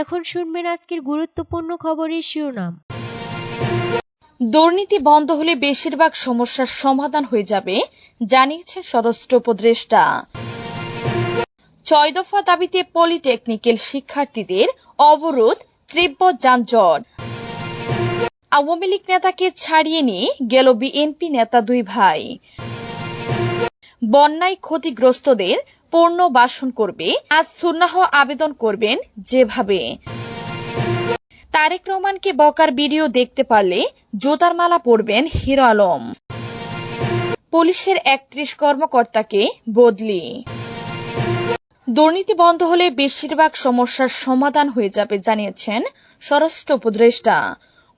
এখন শুনবেন আজকের গুরুত্বপূর্ণ খবরের শিরোনাম। দুর্নীতি বন্ধ হলে বেশিরভাগ সমস্যার সমাধান হয়ে যাবে জানিয়েছেন স্বরাষ্ট্র উপদেষ্টা। ছয় দফা দাবিতে পলিটেকনিক্যাল শিক্ষার্থীদের অবরোধ, তীব্র যানজট। আওয়ামী লীগ নেতাকে ছাড়িয়ে নিয়ে গেল বিএনপি নেতা দুই ভাই। বন্যায় ক্ষতিগ্রস্তদের পূর্ণ বাসন করবে, আজ সুন্নাহ আবেদন করবেন যেভাবে। তারেক রহমানকে বকার ভিডিও দেখতে পারলে জোতার মালা পরবেন হিরো আলম। পুলিশের একত্রিশ কর্মকর্তাকে বদলি। দুর্নীতি বন্ধ হলে বেশিরভাগ সমস্যার সমাধান হয়ে যাবে, জানিয়েছেন স্বরাষ্ট্র উপদেষ্টা।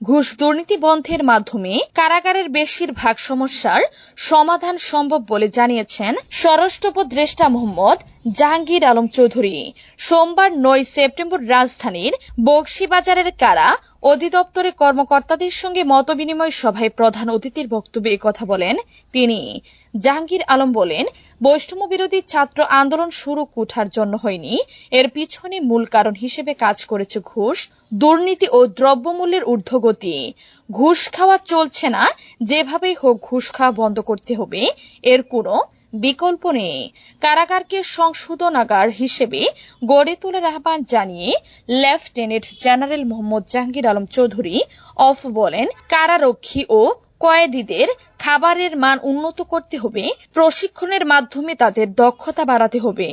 ঘুষ দুর্নীতি বন্ধের মাধ্যমে কারাগারের বেশিরভাগ সমস্যার সমাধান সম্ভব বলে জানিয়েছেন স্বরাষ্ট্র উপদেষ্টা মোহাম্মদ জাহাঙ্গীর আলম চৌধুরী। সোমবার নয় সেপ্টেম্বর রাজধানীর বক্সিবাজারের কারা অধিদপ্তরের কর্মকর্তাদের সঙ্গে মতবিনিময় সভায় প্রধান অতিথির বক্তব্যে কথা বলেন তিনি। জাহাঙ্গীর আলম বলেন, বৈষম্য বিরোধী ছাত্র আন্দোলন শুরু কুঠার জন্য হয়নি। এর পিছনে মূল কারণ হিসেবে কাজ করেছে ঘুষ, দুর্নীতি ও দ্রব্যমূল্যের ঊর্ধ্বগতি। ঘুষ খাওয়া চলছে না, যেভাবেই হোক ঘুষ খাওয়া বন্ধ করতে হবে। এর কোনো বিকল্প নেই। কারাগারকে সংশোধনাগার হিসেবে গড়ে তোলার আহ্বান জানিয়ে লেফটেন্যান্ট জেনারেল মোহাম্মদ জাহাঙ্গীর আলম চৌধুরী অফ বলেন, কারারক্ষী ও কয়েদিদের খাবারের মান উন্নত করতে হবে, প্রশিক্ষণের মাধ্যমে তাদের দক্ষতা বাড়াতে হবে।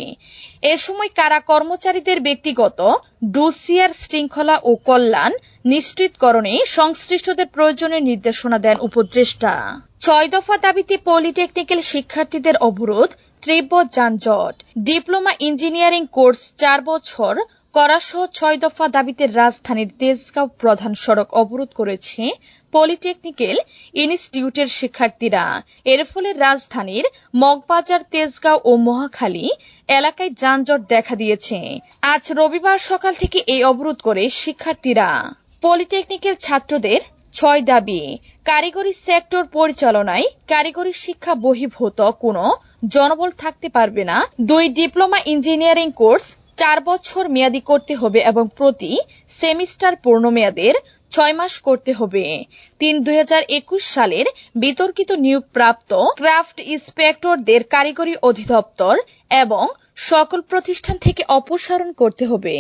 এ সময় কারা কর্মচারীদের ব্যক্তিগত ডুসিয়ার শৃঙ্খলা ও কল্যাণ নিশ্চিতকরণে সংশ্লিষ্টদের প্রয়োজনীয় নির্দেশনা দেন উপদেষ্টা। ছয় দফা দাবিতে পলিটেকনিক্যাল শিক্ষার্থীদের অবরোধ, তীব্র যানজট। ডিপ্লোমা ইঞ্জিনিয়ারিং কোর্স চার বছর করাসহ ছয় দফা দাবিতে রাজধানীর তেজগাঁও প্রধান সড়ক অবরোধ করেছে পলিটেকনিক্যাল ইনস্টিটিউটের শিক্ষার্থীরা। এর ফলে রাজধানীর মগবাজার, তেজগাঁও ও মহাখালী এলাকায় যানজট দেখা দিয়েছে। আজ রবিবার সকাল থেকে এই অবরোধ করে শিক্ষার্থীরা। পলিটেকনিক্যাল ছাত্রদের ছয় দাবি, কারিগরি সেক্টর পরিচালনায় কারিগরি শিক্ষা বহির্ভূত, কোনো জনবল থাকতে পারবে না। দুই ডিপ্লোমা ইঞ্জিনিয়ারিং কোর্স চার বছর মেয়াদি করতে হবে এবং প্রতি সেমিস্টার পূর্ণ মেয়াদের ছয় মাস করতে হবে। তিন দুই সালের বিতর্কিত নিয়োগ প্রাপ্ত ক্রাফট ইন্সপেক্টরদের কারিগরি অধিদপ্তর এবং সকল প্রতিষ্ঠান থেকে অপসারণ করতে হবে।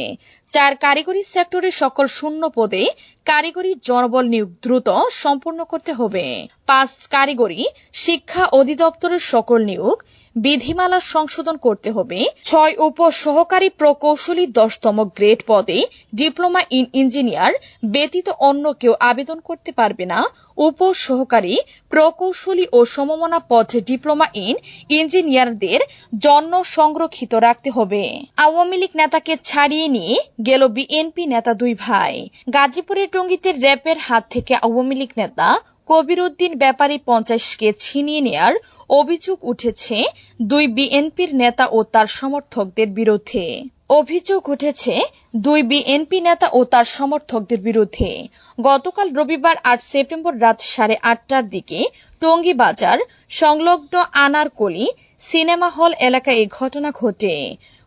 চার কারিগরি সেক্টরে সকল শূন্য পদে কারিগরি জনবল নিয়োগ দ্রুত সম্পূর্ণ করতে হবে। পাঁচ কারিগরি শিক্ষা অধিদপ্তরের সকল নিয়োগ বিধিমালা সংশোধন করতে হবে। ছয় উপ সহকারী প্রকৌশলী দশতম গ্রেড পদে ডিপ্লোমা ইন ইঞ্জিনিয়ার ব্যতীত অন্য কেউ আবেদন করতে পারবে না। উপ সহকারী প্রকৌশলী ও সমমনা পদে ডিপ্লোমা ইন ইঞ্জিনিয়ারদের জন্য সংরক্ষিত রাখতে হবে। আওয়ামী লীগ নেতাকে ছাড়িয়ে নিয়ে গেল বিএনপি নেতা দুই ভাই। গাজীপুরের টঙ্গীতে র্যাপের হাত থেকে আওয়ামী লীগ নেতা কবির উদ্দিন ব্যাপারী পঞ্চাশকে ছিনিয়ে নেয়ার অভিযোগ উঠেছে দুই বিএনপির নেতা ও তার সমর্থকদের বিরুদ্ধে। অভিযোগ উঠেছে দুই বিএনপি নেতা ও তার সমর্থকদের বিরুদ্ধে। গতকাল রবিবার আট সেপ্টেম্বর রাত সাড়ে আটটার দিকে টঙ্গী বাজার সংলগ্ন আনারকলি সিনেমা হল এলাকায় এই ঘটনা ঘটে।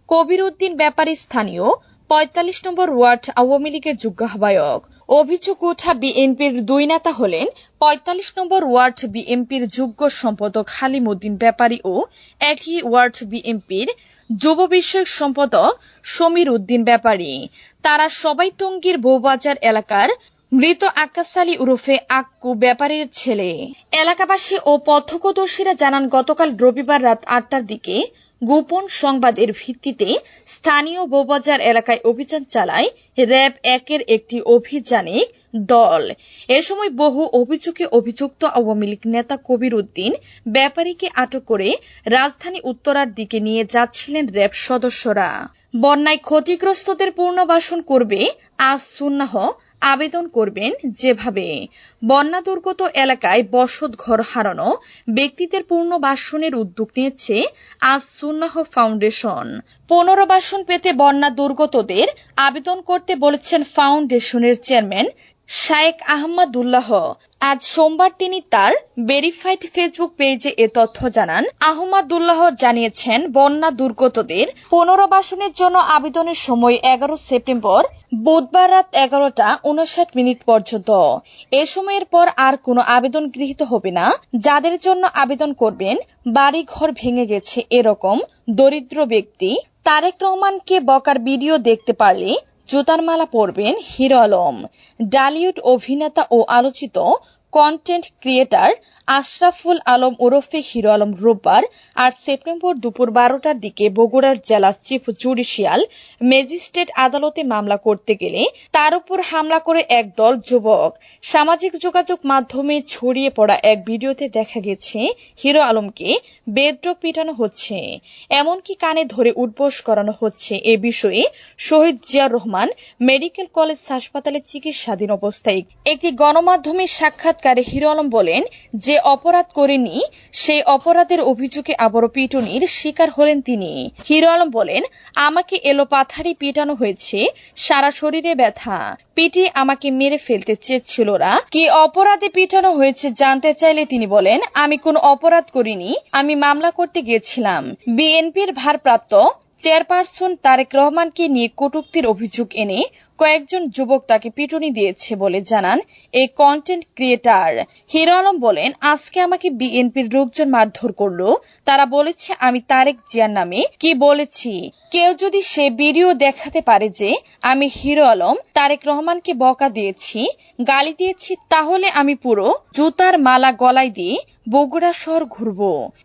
কবির উদ্দিন ব্যাপারী স্থানীয় পঁয়তাল্লিশ নম্বর ওয়ার্ড আওয়ামী লীগের যোগ্য আহ্বায়ক। অভিযোগ ওঠা বিএনপির দুই নেতা হলেন পঁয়তাল্লিশ নম্বর ওয়ার্ড বিএনপির যোগ্য সম্পাদক হালিম উদ্দিন ব্যাপারী ও একই ওয়ার্ড বিএনপির যুব বিষয়ক সম্পাদক সমীর উদ্দিন ব্যাপারী। তারা সবাই টঙ্গীর বৌবাজার এলাকার মৃত আকাশ আলী ওরফে আক্কু ব্যাপারীর ছেলে। এলাকাবাসী ও প্রত্যক্ষদর্শীরা জানান, গতকাল রবিবার রাত আটটার দিকে গোপন সংবাদের ভিত্তিতে স্থানীয় বৌবাজার এলাকায় অভিযান চালায় র্যাব একের একটি অভিযানিক দল। এ সময় বহু অভিযোগে অভিযুক্ত আওয়ামী লীগ নেতা কবির উদ্দিন ব্যাপারীকে আটক করে রাজধানী উত্তরার দিকে নিয়ে যাচ্ছিলেন র্যাব সদস্যরা। বন্যায় ক্ষতিগ্রস্তদের পুনর্বাসন করবে, আজ সুন্নাহ আবেদন করবেন যেভাবে। বন্যা দুর্গত এলাকায় বসত ঘর হারানো, ব্যক্তিদের পুনর্বাসনের উদ্যোগ নিয়েছে আজ সুন্নাহ ফাউন্ডেশন। পুনর্বাসন পেতে বন্যা দুর্গতদের আবেদন করতে বলেছেন ফাউন্ডেশনের চেয়ারম্যান শায়েক আহমদুল্লাহ। আজ সোমবার তিনি তার ভেরিফাইড ফেসবুক পেজে এ তথ্য জানান। আহমদুল্লাহ জানিয়েছেন, বন্যা দুর্গতদের পুনর্বাসনের জন্য আবেদনের সময় এগারো সেপ্টেম্বর বুধবার রাত এগারোটা উনষাট মিনিট পর্যন্ত। এ সময়ের পর আর কোনো আবেদন গৃহীত হবে না। যাদের জন্য আবেদন করবেন বাড়ি ঘর ভেঙে গেছে এরকম দরিদ্র ব্যক্তি। তারেক রহমানকে বকার ভিডিও দেখতে পারলে জুতার মালা পরবেন হিরো আলম। ডালিউড অভিনেতা ও আলোচিত কন্টেন্ট ক্রিয়েটার আশরাফুল আলম ওরফে হিরো আলম রোববার আট সেপ্টেম্বর দুপুর বারোটার দিকে বগুড়ার জেলা চিফ জুডিশিয়াল ম্যাজিস্ট্রেট আদালতে মামলা করতে গেলে তার উপর হামলা করে একদল যুবক। সামাজিক যোগাযোগ মাধ্যমে ছড়িয়ে পড়া এক ভিডিওতে দেখা গেছে, হিরো আলমকে বেদ্রক পিটানো হচ্ছে। এমনকি কানে ধরে উঠবোস করানো হচ্ছে। এ বিষয়ে শহীদ জিয়ার রহমান মেডিকেল কলেজ হাসপাতালে চিকিৎসাধীন অবস্থায়। একটি গণমাধ্যমের সাক্ষাৎকারে হিরো আলম বলেন, যে অপরাধ করেনি, সেই অপরাধের অভিযোগে আবারও পিটুনির শিকার হলেন তিনি। হিরো আলম বলেন, আমাকে এলো পাথারি পিটানো হয়েছে, সারা শরীরে ব্যথা। পিটি আমাকে মেরে ফেলতে চেয়েছিলরা কি অপরাধে পিটানো হয়েছে জানতে চাইলে তিনি বলেন, আমি কোনো অপরাধ করিনি, আমি মামলা করতে গিয়েছিলাম। বিএনপির ভারপ্রাপ্ত চেয়ারপারসন তারেক রহমানকে নিয়ে কটুক্তির অভিযোগ এনে কয়েকজন যুবক তাকে পিটুনি দিয়েছে বলে জানান এই কন্টেন্ট ক্রিয়েটার হিরো আলম বলেন, আজকে আমাকে বিএনপির লোকজন মারধর করল। তারা বলেছে, আমি তারেক জিয়ার নামে কি বলেছি? কেউ যদি সে ভিডিও দেখাতে পারে যে আমি হিরো আলম, তারেক রহমানকে বকা দিয়েছি, গালি দিয়েছি, তাহলে আমি পুরো জুতার মালা গলায় দিয়ে বগুড়া শহর ঘুরব।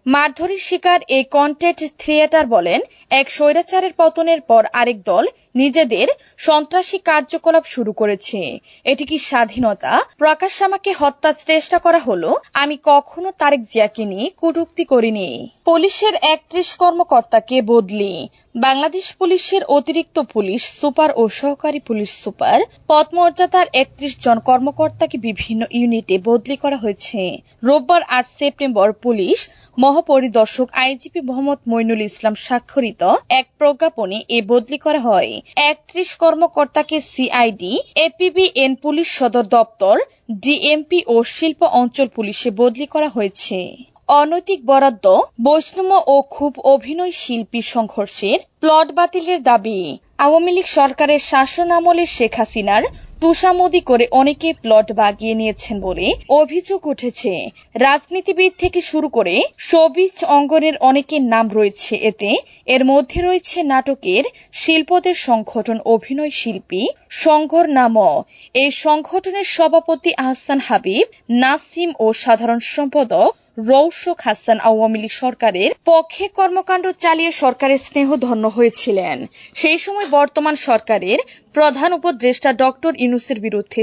মারধরের শিকার এই কন্টেন্ট থ্রিয়েটার বলেন, এক স্বৈরাচারের পতনের পর আরেক দল নিজেদের সন্ত্রাসী কার্যকলাপ শুরু করেছে। এটি কি স্বাধীনতা? প্রকাশ আমাকে হত্যার চেষ্টা করা হলো, আমি কখনো তারেক জিয়াকে নিয়ে কটূক্তি করিনি। পুলিশের একত্রিশ কর্মকর্তাকে বদলি। বাংলাদেশ পুলিশের অতিরিক্ত পুলিশ সুপার ও সহকারী পুলিশ সুপার পদমর্যাদার একত্রিশ জন কর্মকর্তাকে বিভিন্ন ইউনিটে বদলি করা হয়েছে। রোববার আট সেপ্টেম্বর পুলিশ মহাপরিদর্শক আইজিপি মোহাম্মদ মইনুল ইসলাম স্বাক্ষরিত এক প্রজ্ঞাপনে এ বদলি করা হয়। একত্রিশ কর্মকর্তাকে সিআইডি, এপিবিএন পুলিশ সদর দপ্তর, ডিএমপি ও শিল্প অঞ্চল পুলিশে বদলি করা হয়েছে। অনৈতিক বরাদ্দ বৈষ্ণব ও খুব অভিনয় শিল্পী সংঘর্ষের প্লট বাতিলের দাবি। আওয়ামী লীগ সরকারের শাসন আমলে শেখ হাসিনার তুষামোদি করে অনেকে প্লট বাগিয়ে নিয়েছেন বলে অভিযোগ উঠেছে। রাজনীতিবিদ থেকে শুরু করে শোবিজ অঙ্গনের অনেকের নাম রয়েছে এতে। এর মধ্যে রয়েছে নাটকের শিল্পদের সংগঠন, অভিনয় শিল্পী সংঘর নামও এই সংগঠনের সভাপতি আহসান হাবিব, নাসিম ও সাধারণ সম্পাদক রৌশক হাসান আওয়ামী লীগ সরকারের পক্ষে কর্মকাণ্ড চালিয়ে সরকারের স্নেহ ধন্য হয়েছিলেন। সেই সময় বর্তমান সরকারের প্রধান উপদেষ্টা ডক্টর ইনুসের বিরুদ্ধে